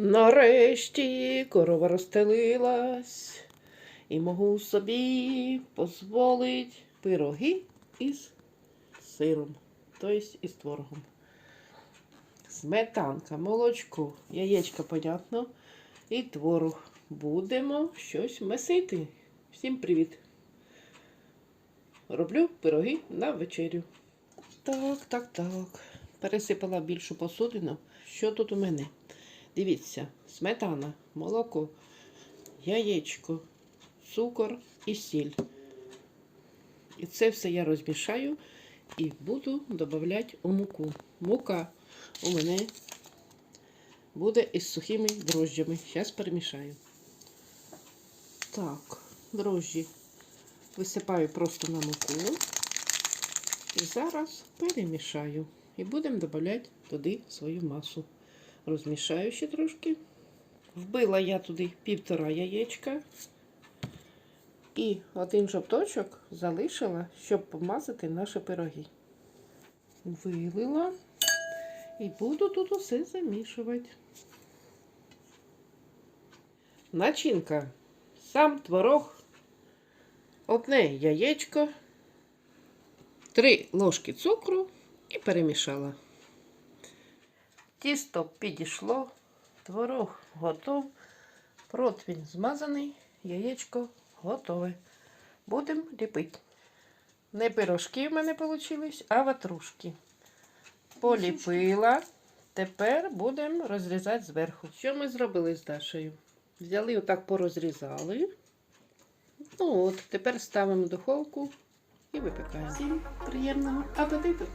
Нарешті корова розстелилась і можу собі дозволити пироги із сиром, тобто із творогом. Сметанка, молочко, яєчка, понятно, і творог. Будемо щось месити. Всім привіт! Роблю пироги на вечерю. Так, так, так. Пересипала більшу посудину. Що тут у мене? Дивіться, сметана, молоко, яєчко, цукор і сіль. І це все я розмішаю і буду додавати у муку. Мука у мене буде із сухими дрожжями. Зараз перемішаю. Так, дрожжі висипаю просто на муку. І зараз перемішаю. І будемо додавати туди свою масу. Розмішаю ще трошки. Вбила я туди півтора яєчка. І один жовточок залишила, щоб помазати наші пироги. Вилила і буду тут усе замішувати. Начинка. Сам творог, одне яєчко, три ложки цукру і перемішала. Тісто підійшло, творог готов, противень змазаний, яєчко готове. Будемо ліпити. Не пирожки в мене вийшли, а ватрушки. Поліпила. Тепер будемо розрізати зверху. Що ми зробили з Дашею? Взяли отак порозрізали. Ну от, тепер ставимо в духовку і випікаємо. Всім приємного апетиту!